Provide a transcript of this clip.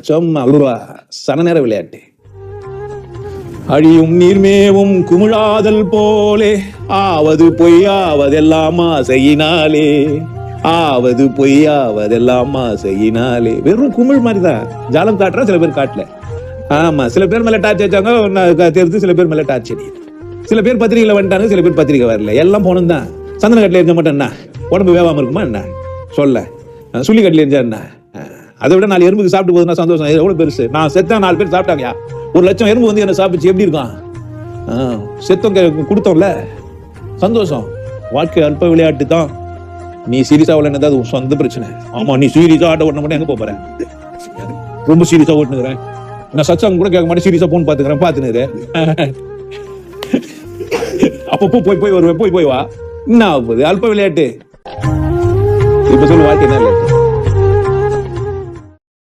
சும்மா உருவா சன நேர விளையாட்டு. அழியும் நீர்மேவும் குமிழாதல் போலே ஆவது பொய்யாவதெல்லாம் ஆசையினாலே ஆவது பொய்யாவதெல்லாம் ஆசையினாலே. வெறும் குமிழ் மாதிரி தான் ஜாலம் காட்டுறா சில பேர் காட்டல. ஆமா சில பேர் மேல டார்ச் வச்சாங்க நான் தெரிஞ்சு சில பேர் மேல டார்ச் அடிக்குது. சில பேர் பத்திரிகையில வந்துட்டாங்க சில பேர் பத்திரிகை வரல. எல்லாம் போனது தான். சந்தன கட்டில இருக்க மாட்டேன் என்ன? உடம்பு வேவாம இருக்குமா என்ன? சொல்ல. அஹ் சுள்ளி கட்டில இருந்தா என்ன? அதை விட நாலு எறும்புக்கு சாப்பிட்டு போதுன்னா சந்தோஷம். இது எவ்வளவு பெருசு? நான் செத்தா நாலு பேர் சாப்பிட்டாங்கயா? ஒரு லட்சம் எறும்பு வந்து என்ன சாப்பிடுச்சு எப்படி இருக்கான் செத்தம் கே- கொடுத்தோம்ல? சந்தோஷம். வாழ்க்கை அல்ப விளையாட்டு தான். நீ சீரியஸா உள்ள அது உன் சொந்த பிரச்சனை. ஆமா நீ சீரியஸா ஆட்ட ஓட்ட மட்டும் எங்க போற? ரொம்ப சீரியஸா ஓட்டுனுக்குறேன் நான் சச்சாங்க கூட கேட்க மாட்டேன். சீரியஸா போன் பாத்துக்கிறேன். பாத்துனுரு. அப்பப்போ போய் போய் வருவேன். போய் போய் வா. என்ன ஆகுது? அல்ப விளையாட்டு. இப்ப சொல்லு வாழ்க்கை என்ன விளையாட்டு?